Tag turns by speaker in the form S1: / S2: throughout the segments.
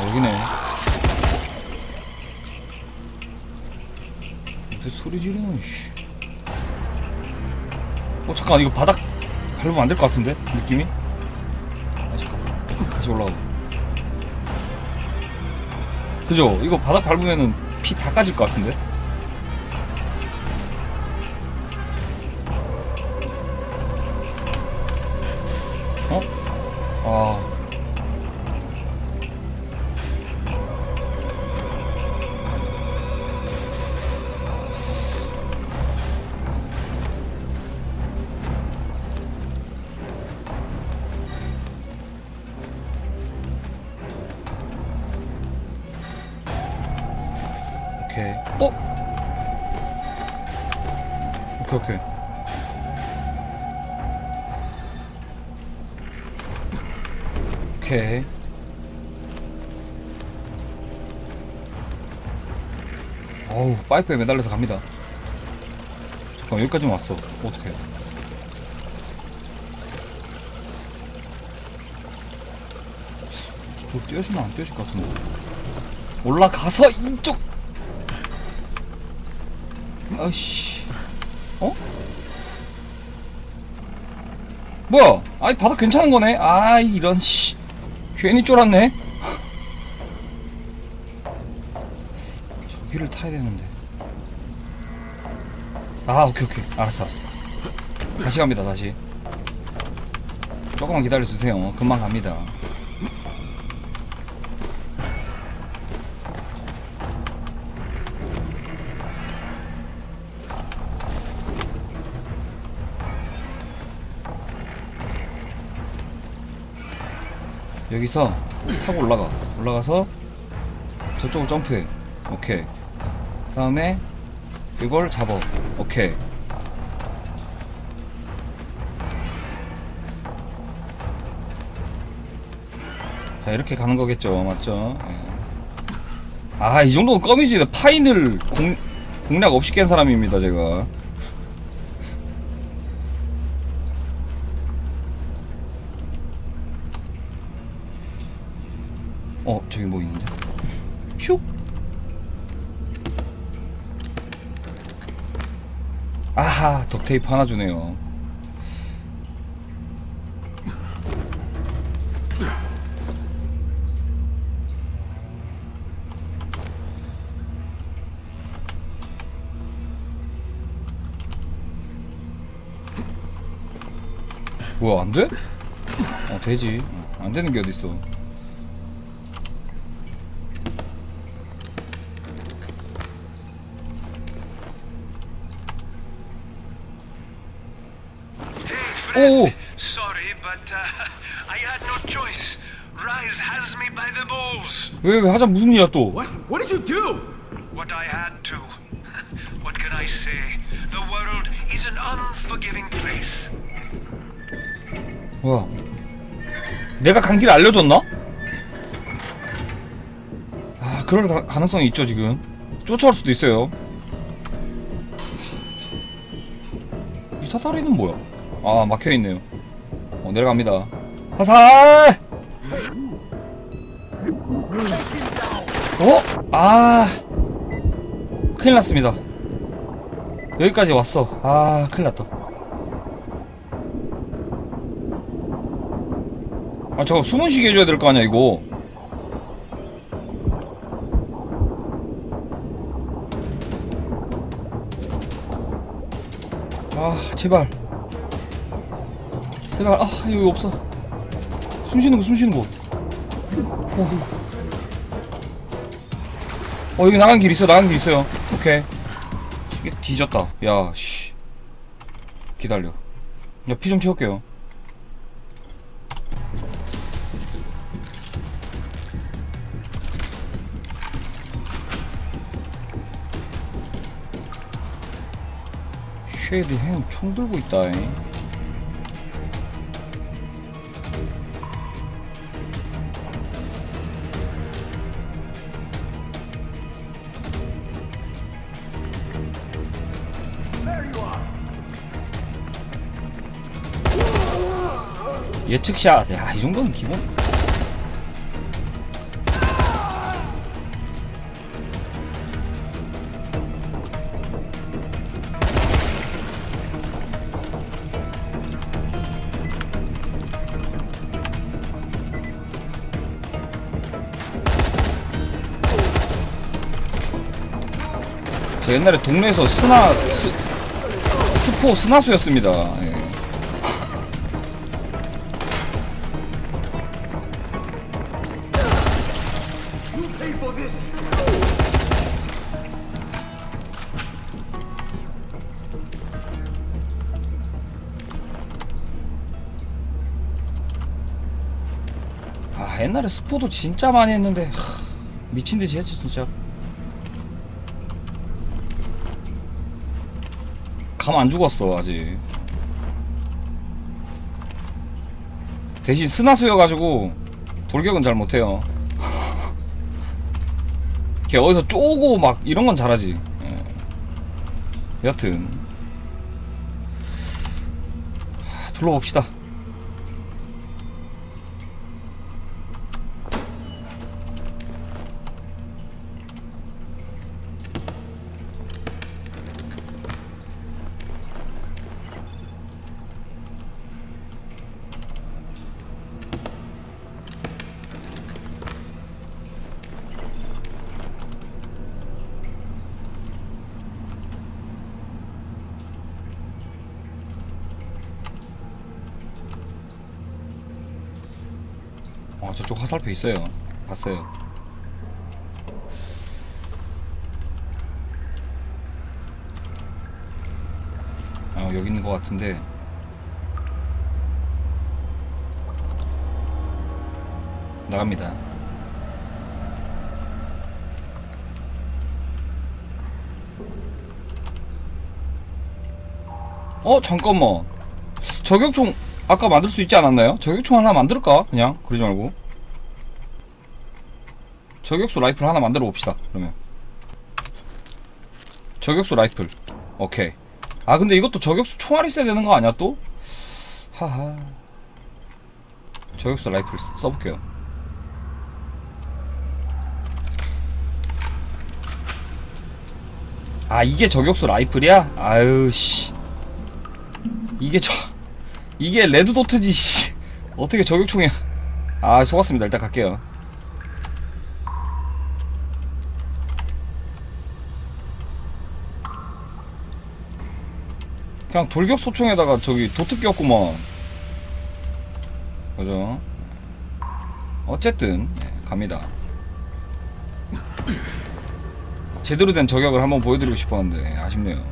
S1: 아 여기네. 어떻게 소리 지르노 씨. 어 잠깐 이거 바닥 밟으면 안 될 것 같은데? 느낌이? 아 잠깐 다시 올라가 그죠? 이거 바닥 밟으면은 피 다 까질 것 같은데 오케이. 어? 오케이, 오케이. 오케이. 어우, 파이프에 매달려서 갑니다. 잠깐, 여기까지 왔어. 어떡해. 저 뛰어지면 안 뛰어질 것 같은데. 올라가서 이쪽 아씨. 어? 뭐야? 아이 바닥 괜찮은 거네. 아 이런 씨. 괜히 쫄았네. 저기를 타야 되는데. 아 오케이 오케이. 알았어 알았어. 다시 갑니다 다시. 조금만 기다려 주세요. 금방 갑니다 여기서 타고 올라가. 올라가서 저쪽으로 점프해. 오케이. 다음에 이걸 잡아. 오케이. 자 이렇게 가는 거겠죠. 맞죠? 아 이 정도면 껌이지. 파인을 공, 공략 없이 깬 사람입니다 제가 어 저기 뭐 있는데? 슉. 아하 덕테이프 하나 주네요. 뭐야 안 돼? 어 되지. 어, 안 되는 게 어딨어 오
S2: Sorry, but uh, I had no choice. Rise has me by the balls.
S1: 왜 왜 하자 무슨 일이야 또
S3: What? What did you do?
S2: What I had to. What can I say? The world is an unforgiving place.
S1: 뭐야 내가 간길 알려줬나? 아 그럴 가, 가능성이 있죠 지금 쫓아올 수도 있어요 이 사다리는 뭐야 아 막혀있네요. 어 내려갑니다. 화살! 어? 아. 큰일 났습니다. 여기까지 왔어. 아 큰일 났다. 아 잠깐 숨은 쉬게 해줘야 될 거 아니야 이거? 아 제발 제발 아 여기 없어 숨 쉬는 거숨 쉬는 거 어. 어 여기 나간 길 있어 나간 길 있어요 오케이 이게 뒤졌다 야씨 기다려 야피 좀 채울게요 쉐이드 형총 들고 있다. 잉. 예측샷. 야 이 정도는 기본. 옛날에 동네에서 스나 스, 스포 스나수였습니다. 예. 스포도 진짜 많이 했는데 하, 미친 듯이 했지 진짜. 감 안 죽었어 아직. 대신 스나수여가지고 돌격은 잘 못해요. 걔 어디서 쪼고 막 이런 건 잘하지. 예. 여튼 하, 둘러봅시다. 화살표 있어요. 봤어요. 어 여기 있는 것 같은데. 나갑니다. 어 잠깐만. 저격총 아까 만들 수 있지 않았나요? 저격총 하나 만들까? 그냥 그러지 말고 저격수 라이플 하나 만들어 봅시다 그러면. 저격수 라이플. 오케이. 아 근데 이것도 저격수 총알이 있어야 되는 거 아니야 또? 하하. 저격수 라이플 써- 써볼게요. 아 이게 저격수 라이플이야? 아유 씨. 이게 저 이게 레드도트지 씨. 어떻게 저격총이야? 아 속았습니다. 일단 갈게요 그냥 돌격 소총에다가 저기 도트 꼈구먼. 그죠? 어쨌든 네, 갑니다. 제대로 된 저격을 한번 보여드리고 싶었는데 아쉽네요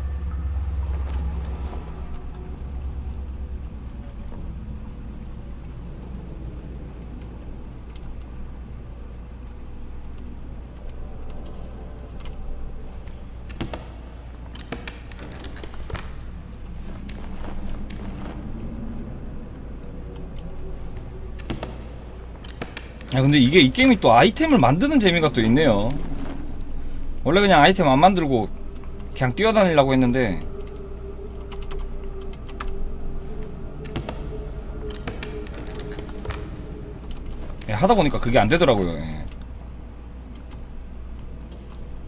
S1: 아 근데 이게 이 게임이 또 아이템을 만드는 재미가 또 있네요. 원래 그냥 아이템 안 만들고 그냥 뛰어다니려고 했는데. 예, 하다 보니까 그게 안 되더라고요 예.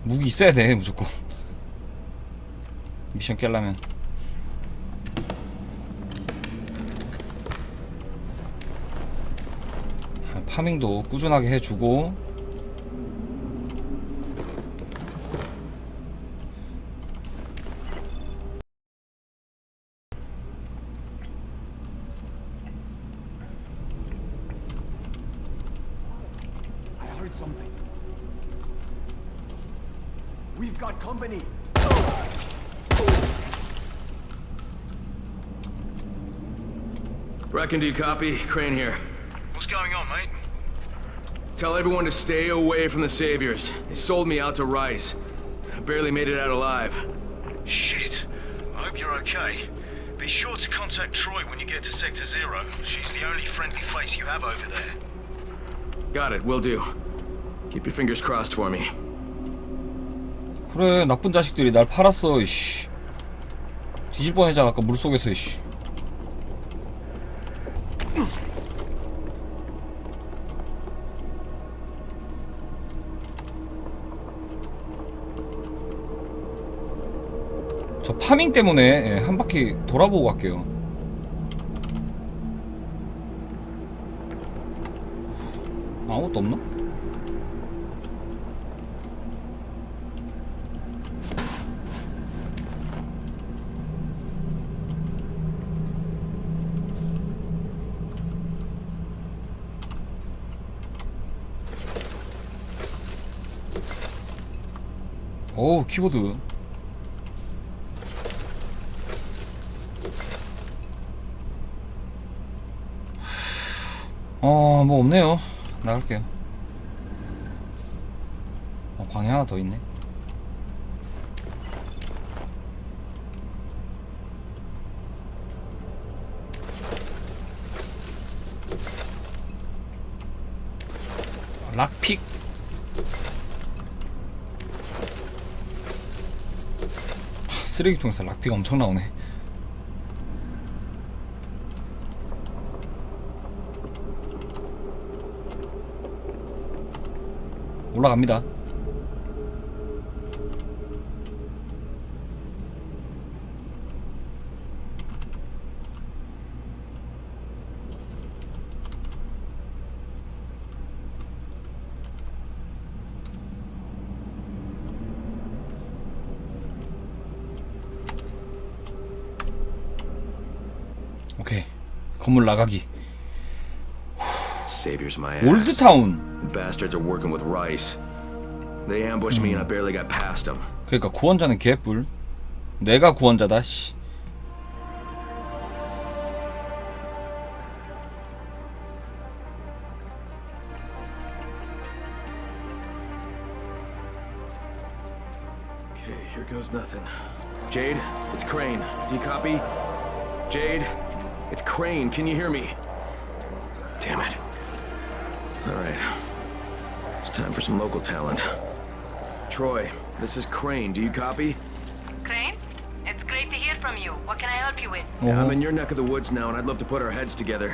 S1: 무기 있어야 돼 무조건. 미션 깨려면 파밍도 꾸준하게 해주고
S3: I heard something. We've got company.
S4: Brecken, do you copy? Crane here. Tell everyone to stay away from the Saviors. They sold me out to Rice. I barely made it out alive.
S2: Shit. I hope you're okay. Be sure to contact Troy when you get to Sector Zero. She's the only friendly face you have over there.
S4: Got it, will do. Keep your fingers crossed for me.
S1: 그래 나쁜 자식들이 날 팔았어 이씨 뒤질 뻔했잖아 아까 물속에서 이씨 파밍 때문에 예, 한 바퀴 돌아보고 갈게요. 아무것도 없나? 어, 키보드 어 뭐 없네요. 나갈게요. 어, 방에 하나 더 있네. 락픽. 하, 쓰레기통에서 락픽 엄청 나오네 올라갑니다. 건물 나가기
S4: Savior's my ass.
S1: 올드타운
S4: The bastards are working with Rice. They ambushed me and I barely got past them.
S1: 그러니까 구원자는 개뿔 내가 구원자다 씨
S4: Okay, here goes nothing. Jade, it's Crane. Do you copy? Jade, it's Crane. Can you hear me? Damn it. All right. It's time for some local talent. Troy, this is Crane. Do you copy?
S5: Crane? It's great to hear from you. What can I help you with?
S4: Yeah, I'm uh-huh. in your neck of the woods now, and I'd love to put our heads together.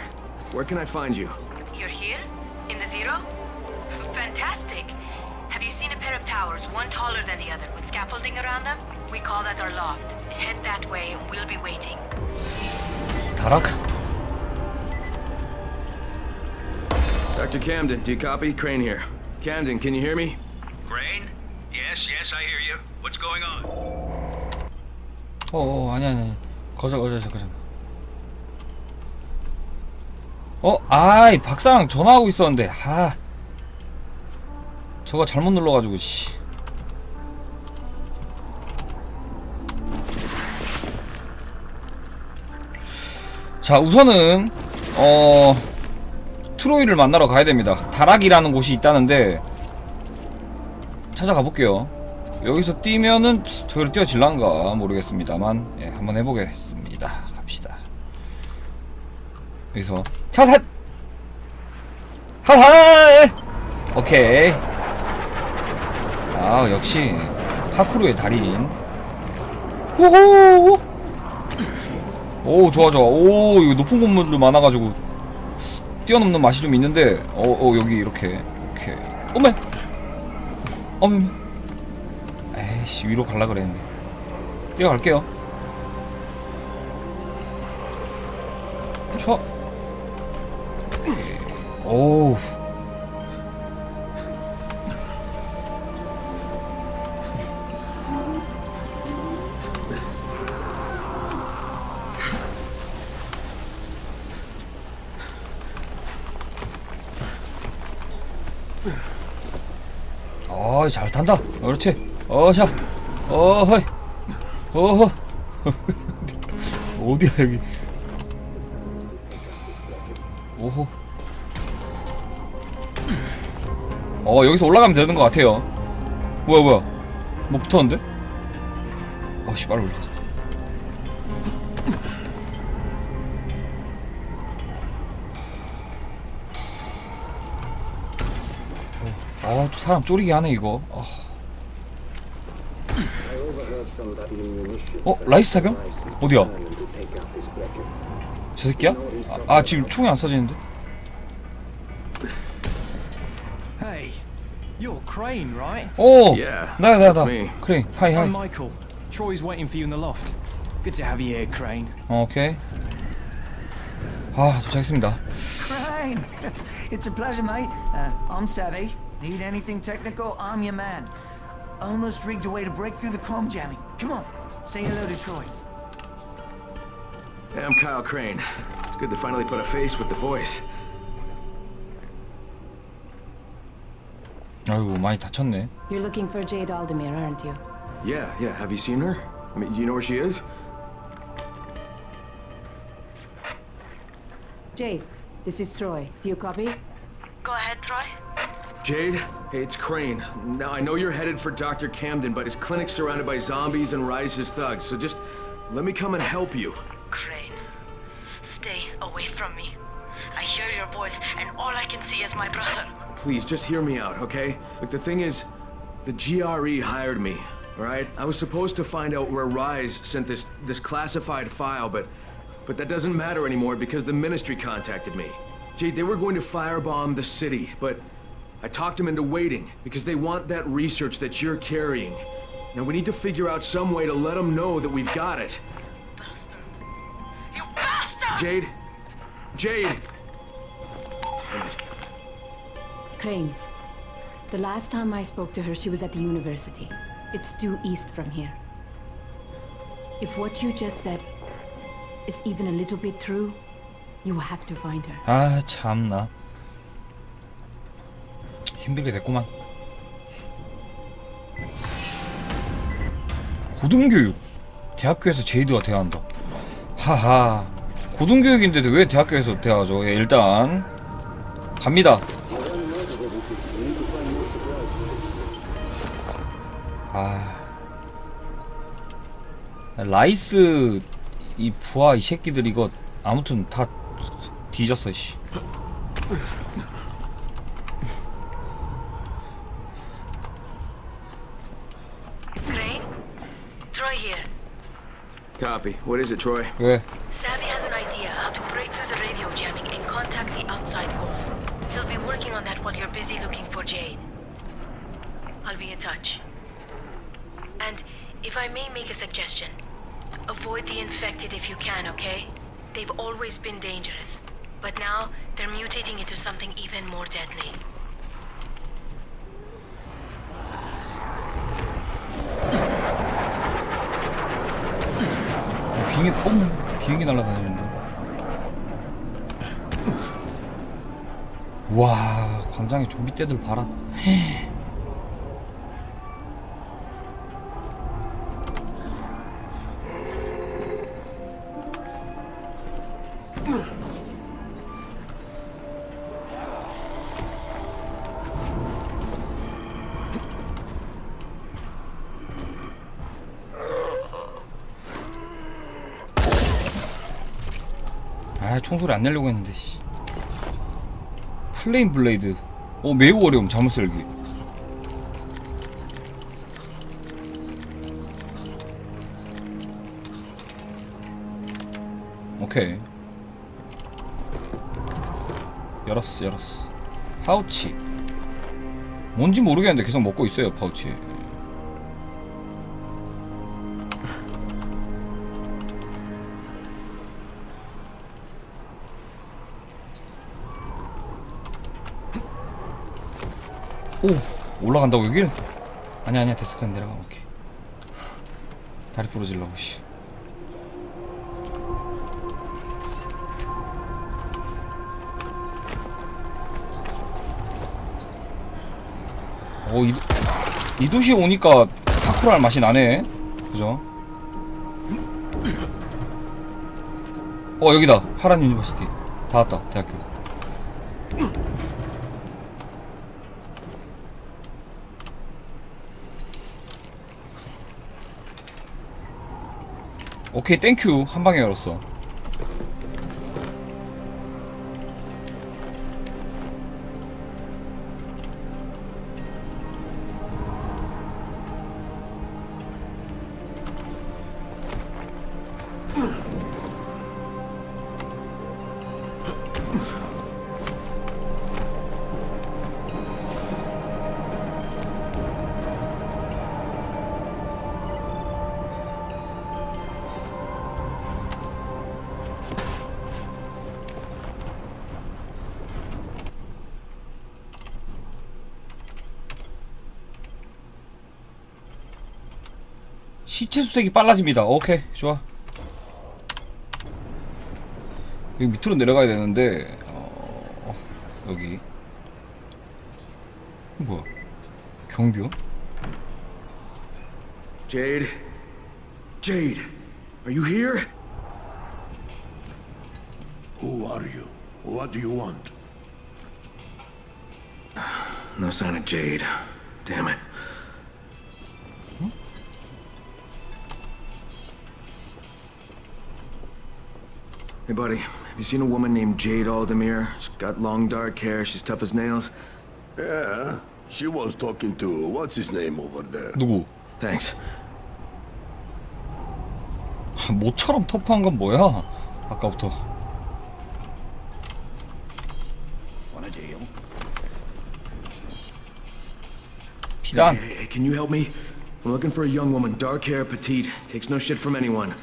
S4: Where can I find you?
S5: You're here? In the Zero? Fantastic. Have you seen a pair of towers, one taller than the other, with scaffolding around them? We call that our loft. Head that way and we'll be waiting.
S1: 다
S4: Dr. Camden, do you copy? Crane here. Camden, can you hear me?
S2: Crane? Yes, yes, I hear you. What's going on?
S1: 어 어 아니 아니 아니 거절 거절 거절 거절 어 아이 박사랑 전화하고 있었는데 아 저거 잘못 눌러 가지고 씨 자 우선은 어 트로이를 만나러 가야 됩니다. 다락이라는 곳이 있다는데 찾아가 볼게요. 여기서 뛰면은 저기로 뛰어질란가 모르겠습니다만 예, 한번 해보겠습니다. 갑시다. 여기서 차살! 하하 오케이. 아 역시 파쿠르의 달인. 호호! 오 좋아 좋아. 오 이거 높은 건물도 많아가지고 뛰어넘는 맛이 좀 있는데 어, 어 여기 이렇게 오케이 어메! 어메! 에이씨 위로 갈라 그랬는데. 뛰어갈게요. 쳐 오우 잘 탄다 그렇지. 어샤 어허이. 어허. 어디야 여기? 오호 어 여기서 올라가면 되는 것 같아요. 뭐야 뭐야? 뭐 붙었는데? 어씨 빨리 올라 사람 쪼리게 하네 이거 어. 어 라이스 타병? 어디야? 저 새끼야? 아, 아 지금 총이 안 쏴지는데?
S3: Hey, you're Crane, right?
S1: 오!
S4: Yeah,
S1: 나야 나야
S4: that's
S1: 나
S4: me.
S1: 그래 하이 하이
S3: I'm Michael. Troy's waiting for you in the loft. Good to have you here, Crane.
S1: 어, 오케이 아 도착했습니다
S6: Crane! it's a pleasure, mate. Uh, I'm Savvy. Need anything technical? I'm your man. Almost rigged a way to break through the chrome jamming. Come on, say hello to Troy.
S4: Hey, I'm Kyle Crane. It's good to finally put a face with the voice.
S1: 아이고 많이 다쳤네
S7: You're looking for Jade Aldemir, aren't you?
S4: Yeah, yeah. Have you seen her? I mean, you know where she is?
S7: Jade, this is Troy. Do you copy?
S5: Go ahead, Troy.
S4: Jade, hey, it's Crane. Now, I know you're headed for Dr. Camden, but his clinic's surrounded by zombies and Rise's thugs, so just let me come and help you.
S5: Crane, stay away from me. I hear your voice, and all I can see is my brother.
S4: Please, just hear me out, okay? Look, the thing is, the GRE hired me, all right? I was supposed to find out where Rise sent this this classified file, but but that doesn't matter anymore because the Ministry contacted me. Jade, they were going to firebomb the city, but I talked them into waiting because they want that research that you're carrying. Now we need to figure out some way to let them know that we've got it.
S5: You bastard!
S4: Jade? Jade! Damn it.
S7: Crane. The last time I spoke to her, she was at the university. It's due east from here. If what you just said is even a little bit true, you have to find her.
S1: 아 참나 힘들게 됐구만. 고등교육. 대학교에서 제이드와 대화한다. 하하. 고등교육인데도 왜 대학교에서 대화하죠? 예, 일단 갑니다. 아. 라이스 이 부하 이 새끼들 이거 아무튼 다 뒤졌어 씨
S4: Copy. What is it, Troy?
S1: 왜?
S5: Savvy has an idea how to break through the radio jamming and contact the outside world. He'll be working on that while you're busy looking for Jade. I'll be in touch. And if I may make a suggestion, avoid the infected if you can, okay? They've always been dangerous. But now, they're mutating into something even more deadly.
S1: 비행기 어머 비행기 날아다니는데? 와 광장에 좀비 떼들 봐라 아 총소리 안 내려고 했는데 씨. 플레인 블레이드. 어 매우 어려움 잘못 설기. 오케이. 열었어 열었어. 파우치. 뭔지 모르겠는데 계속 먹고 있어요 파우치 오 올라간다고 여길? 아니야 아니야 됐어 그냥 내려가 오케이 다리 부러질라고 씨 어, 이, 도- 이 도시에 오니까 파쿠르할 맛이 나네. 그죠? 어, 여기다. 하란 유니버시티. 다 왔다, 대학교. 오케이, 땡큐. 한 방에 열었어. 시체 수색이 빨라집니다. 오케이, 좋아. 여기 밑으로 내려가야 되는데, 어, 여기. 뭐야? 경비원?
S4: Jade? Jade, are you here?
S8: Who are you? What do you want?
S4: No sign of Jade. Damn it. buddy. Have you seen a woman named Jade Aldemir? She's got long dark hair. She's tough as nails.
S8: Yeah, she was talking to what's his name over there.
S1: 누구?
S4: Thanks.
S1: 아, 모처럼 터프한 건 뭐야? 아까부터.
S8: Wanna jail?
S1: 피단.
S4: Hey, hey, can you help me? I'm looking for a young woman, dark hair, petite, takes no shit from anyone.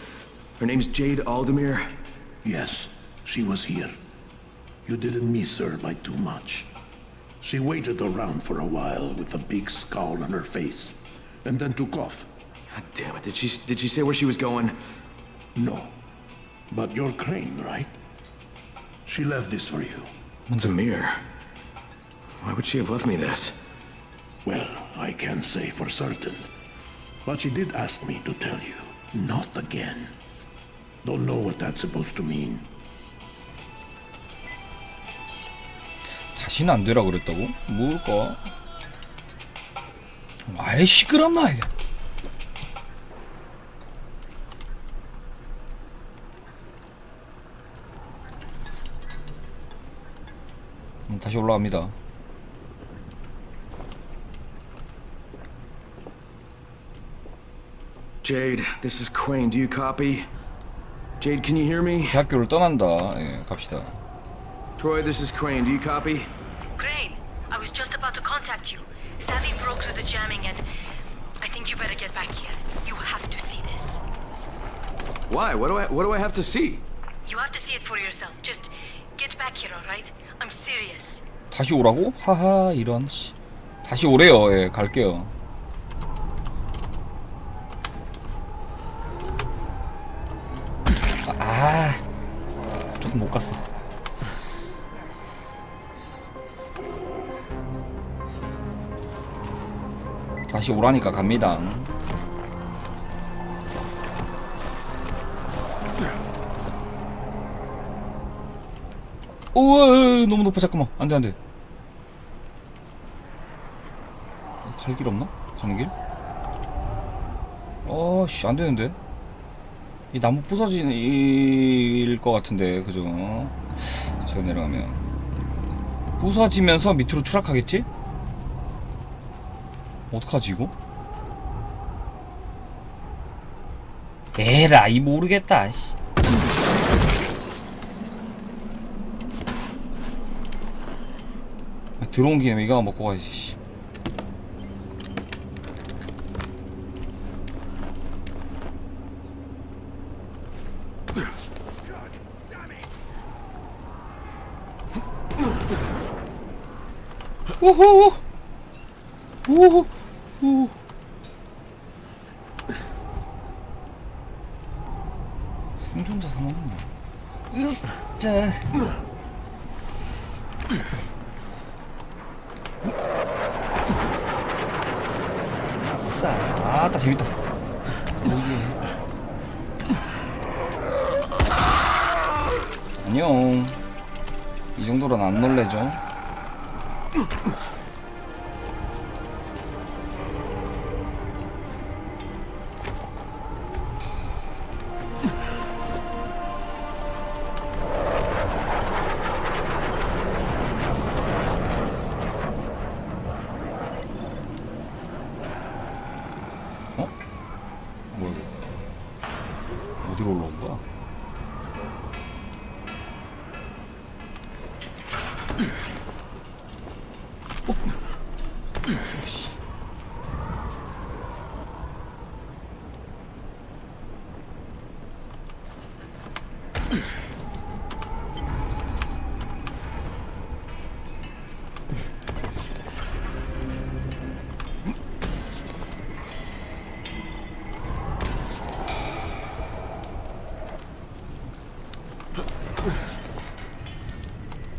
S4: Her name's Jade Aldemir.
S8: Yes, she was here. You didn't miss her by too much. She waited around for a while with a big scowl on her face, and then took off.
S4: God damn it! Did she did she say where she was going?
S8: No. But you're Crane, right? She left this for you.
S4: It's a mirror. Why would she have left me this?
S8: Well, I can't say for certain. But she did ask me to tell you, not again. Don't know what that's supposed to mean.
S1: 다시는 안 되라 그랬다고? 뭘까? 아예 시끄럽나 이게. 음, 다시 올라갑니다.
S4: Jade, this is Crane. Do you copy? Jade, can you hear me?
S1: 대학교를 떠난다. 예, 갑시다.
S4: Troy, this is Crane. Do you copy?
S5: Crane, I was just about to contact you. Savvy broke through the jamming and I think you better get back here. You have to see this.
S4: Why? What do I what do I have to see?
S5: You have to see it for yourself. Just get back here, alright? I'm serious.
S1: 다시 오라고? 하하 이런 씨. 다시 오래요. 예, 갈게요. 다시 오라니까 갑니다. 우와 너무 높아 잠깐만 안돼 안돼 갈 길 없나? 가는 길? 어씨 안되는데 이 나무 부서질 것 같은데 그죠 제가 내려가면 부서지면서 밑으로 추락하겠지? 어떡하지 이거? 에라이 모르겠다 씨. 들어온 김에 이거 먹고 가야지 씨. 오호 오호 오 생존자 상황은 뭐 으쌰 싸. 아따 재밌다. 오예. 안녕. 이 정도로는 안 놀래죠?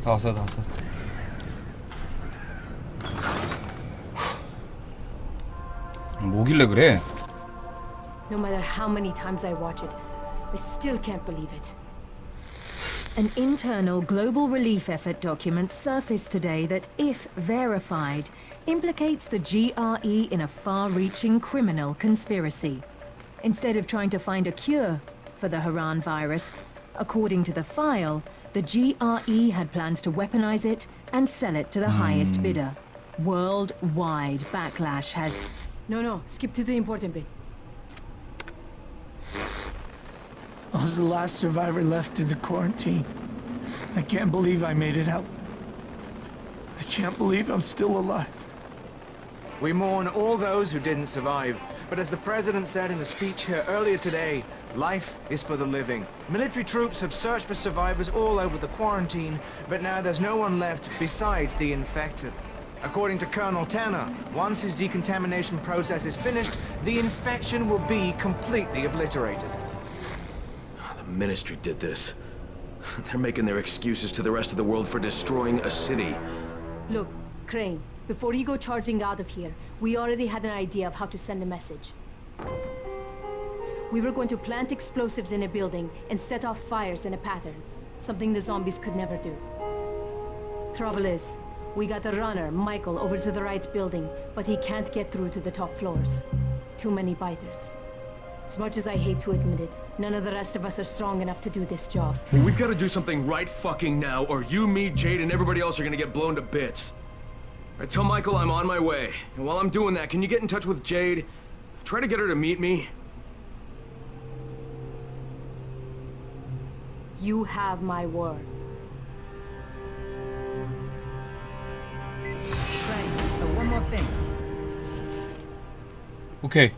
S1: 다 왔어요 다 왔어요 후. 뭐길래 그래
S7: No matter how many times I watch it, I still can't believe it.
S9: An internal global relief effort document surfaced today that, if verified, implicates the GRE in a far reaching criminal conspiracy. Instead of trying to find a cure for the Haran virus, according to the file, the GRE had plans to weaponize it and sell it to the highest hmm. bidder. Worldwide backlash has.
S7: No, no, skip to the important bit.
S6: I was the last survivor left in the quarantine. I can't believe I made it out. I can't believe I'm still alive.
S10: We mourn all those who didn't survive, but as the President said in a speech here earlier today, life is for the living. Military troops have searched for survivors all over the quarantine, but now there's no one left besides the infected. According to Colonel Tanner, once his decontamination process is finished, the infection will be completely obliterated.
S4: Ah, the Ministry did this. They're making their excuses to the rest of the world for destroying a city.
S7: Look, Crane, before you go charging out of here, we already had an idea of how to send a message. We were going to plant explosives in a building and set off fires in a pattern, something the zombies could never do. Trouble is, we got the runner, Michael, over to the right building, but he can't get through to the top floors. Too many biters. As much as I hate to admit it, none of the rest of us are strong enough to do this job.
S4: We've got to do something right fucking now, or you, me, Jade, and everybody else are gonna get blown to bits. I tell Michael I'm on my way, and while I'm doing that, can you get in touch with Jade? Try to get her to meet me.
S7: You have my word.
S6: Frank, uh, one more thing.
S1: Okay.